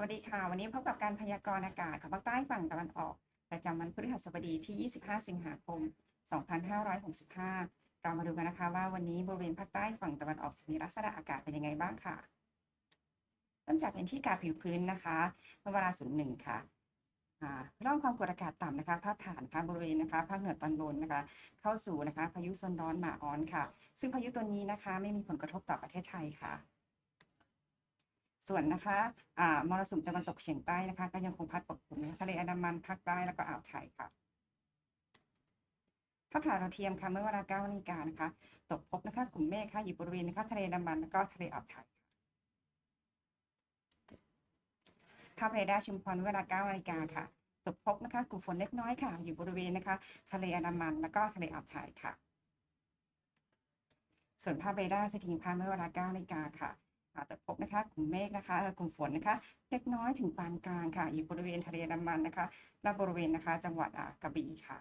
วัสดีค่ะ วันนี้พบกับการพยากรณ์อากาศของภาคใต้ฝั่งตะวันออก ประจำวันพฤหัสบดีที่ 25 สิงหาคม 2565 เรามาดูกันนะคะว่าวันนี้บริเวณภาคใต้ฝั่งตะวันออกจะมีลักษณะอากาศเป็นยังไงบ้างค่ะเริ่มจากเป็นที่กาผิวพื้นนะคะเมื่อเวลา01ค่ะอ่าร่องความกดอากาศต่ำนะคะพาดผ่านค่ะบริเวณนะคะภาคเหนือตอนบนนะคะ เข้าสู่นะคะพายุโซนร้อนหมาออนค่ะ ซึ่งพายุตัวนี้นะคะไม่มีผลกระทบต่อประเทศไทยค่ะ ส่วนนะคะอ่ามรสุมตะวันตกเฉียงใต้นะคะ ก็ยังคงพัดปกคลุมทะเลอันดามันภาคใต้แล้วก็อ่าวไทยค่ะภาพถ่ายดาวเทียมค่ะเมื่อเวลา9นาฬิกานะคะ ตกพบนะคะกลุ่มเมฆค่ะอยู่บริเวณนะคะทะเลอันดามันแล้วก็ทะเลอ่าวไทยค่ะภาพเรดาร์ชุมพรเมื่อเวลา9นาฬิกาค่ะ ตกพบนะคะกลุ่มฝนเล็กน้อยค่ะ อยู่บริเวณนะคะ ทะเลอันดามันแล้วก็ทะเลอ่าวไทยค่ะ ส่วนภาพเรดาร์สถิงพาเมื่อเวลา9นาฬิกาค่ะ ค่ะแต่พบนะคะกลุ่มเมฆนะคะกลุ่มฝนนะคะ เล็กน้อยถึงปานกลางค่ะ อยู่บริเวณทะเลนดามันนะคะ และบริเวณนะคะ จังหวัดกระบี่ค่ะ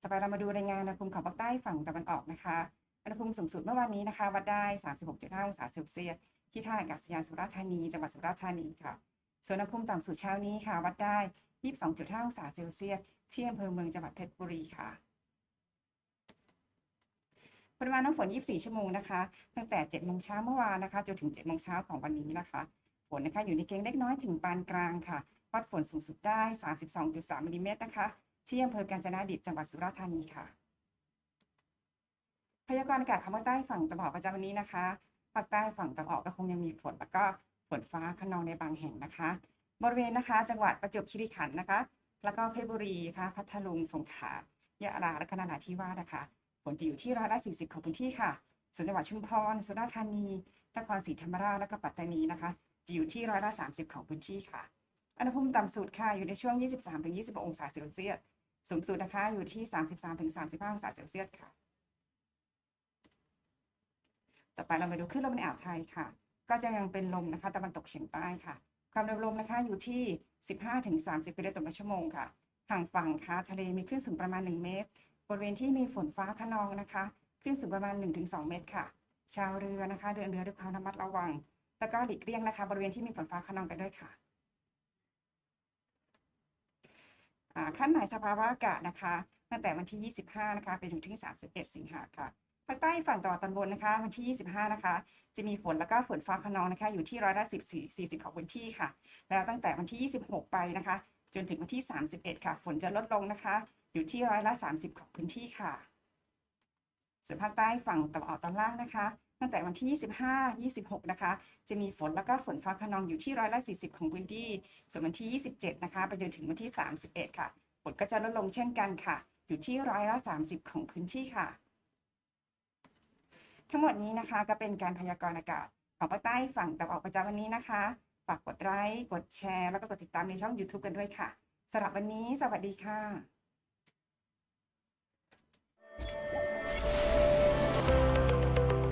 ต่อไปเรามาดูรายงานอุณหภูมิของภาคใต้ฝั่งตะวันออกนะคะอุณหภูมิสูงสุดเมื่อวานนี้นะคะ วัดได้ 36.5 องศาเซลเซียสที่ท่าอากาศยานสุราษฎร์ธานีจังหวัดสุราษฎร์ธานีค่ะ ส่วนอุณหภูมิต่ำสุดเช้านี้ค่ะ วัดได้ 22.5 องศาเซลเซียสที่อำเภอเมืองจังหวัดเพชรบุรีค่ะ ปริมาณน้ำฝน 24 ชั่วโมงนะคะ ตั้งแต่7โมงเช้าเมื่อวานนะคะจนถึง7โมงเช้าของวันนี้นะคะ ฝนนะคะอยู่ในเกณฑ์เล็กน้อยถึงปานกลางค่ะวัดฝนสูงสุดได้ 32.3มิลลิเมตรนะคะ ที่อำเภอกาญจนดิตจังหวัดสุราษฎร์ธานีค่ะ พยากรณ์อากาศคำว่าใต้ฝั่งตะวันออกประจำวันนี้นะคะภาคใต้ฝั่งตะวันออกก็คงยังมีฝนแล้วก็ฝนฟ้าขนองในบางแห่งนะคะ บริเวณนะคะ จังหวัดประจวบคีรีขันธ์นะคะ แล้วก็เพชรบุรีค่ะ พัทลุง สงขลายะลาและก็นราธิวาสนะคะ นจะอยู่ที่ร้อยละ40 ของพื้นที่ค่ะ ส่วนจังหวัดชุมพร สุราษฎร์ธานีนครศรีธรรมราช และก็ปัตตานีนะคะ จะอยู่ที่ร้อยละ30 ของพื้นที่ค่ะ อุณหภูมิต่ำสุดค่ะอยู่ในช่วง 23-26 องศาเซลเซียส สูงสุดนะคะอยู่ที่ 33-35 องศาเซลเซียสค่ะ ต่อไปเรามาดูคลื่นลมในอ่าวไทยค่ะ ก็จะยังเป็นลมนะคะตะวันตกเฉียงใต้ค่ะ ความเร็วลมนะคะอยู่ที่ 15-30กิโลเมตรต่อชั่วโมงค่ะ ห่างฝั่งค่ะทะเลมีคลื่นสูงประมาณ 1 เมตร บริเวณที่มีฝนฟ้าคะนองนะคะคลื่นสูงประมาณ 1-2 เมตรค่ะ ชาวเรือนะคะ เดินเรือด้วยความระมัดระวัง แล้วก็หลีกเลี่ยงนะคะ บริเวณที่มีฝนฟ้าคะนองกันด้วยค่ะขั้นหมายสภาวะอากาศนะคะ ตั้งแต่วันที่ 25 นะคะไปถึงที่ 31 สิงหาค่ะภาคใต้ฝั่งตะวันตอนบนนะคะ วันที่ 25 นะคะ จะมีฝนแล้วก็ฝนฟ้าคะนองนะคะ อยู่ที่ร้อยละ14 40 ของพื้นที่ค่ะ แล้วตั้งแต่วันที่ 26 ไปนะคะ จนถึงวันที่ 31 ค่ะ ฝนจะลดลงนะคะอยู่ที่ร้อยละ 30 ของพื้นที่ค่ะ ส่วนภาคใต้ฝั่งตะวันออกตอนล่างนะคะ ตั้งแต่วันที่ 25 26 นะคะ จะมีฝนแล้วก็ฝนฟ้าคะนองอยู่ที่ร้อยละ 40 ของพื้นที่ ส่วนวันที่ 27 นะคะ ไปจนถึงวันที่ 31 ค่ะ ฝนก็จะลดลงเช่นกันค่ะ อยู่ที่ร้อยละ 30 ของพื้นที่ค่ะ ทั้งหมดนี้นะคะก็เป็นการพยากรณ์อากาศของภาคใต้ฝั่งตะวันออกประจำวันนี้นะคะ ฝากกดไลค์ กดแชร์ แล้วก็กดติดตามในช่อง YouTube กันด้วยค่ะสำหรับวันนี้ สวัสดีค่ะ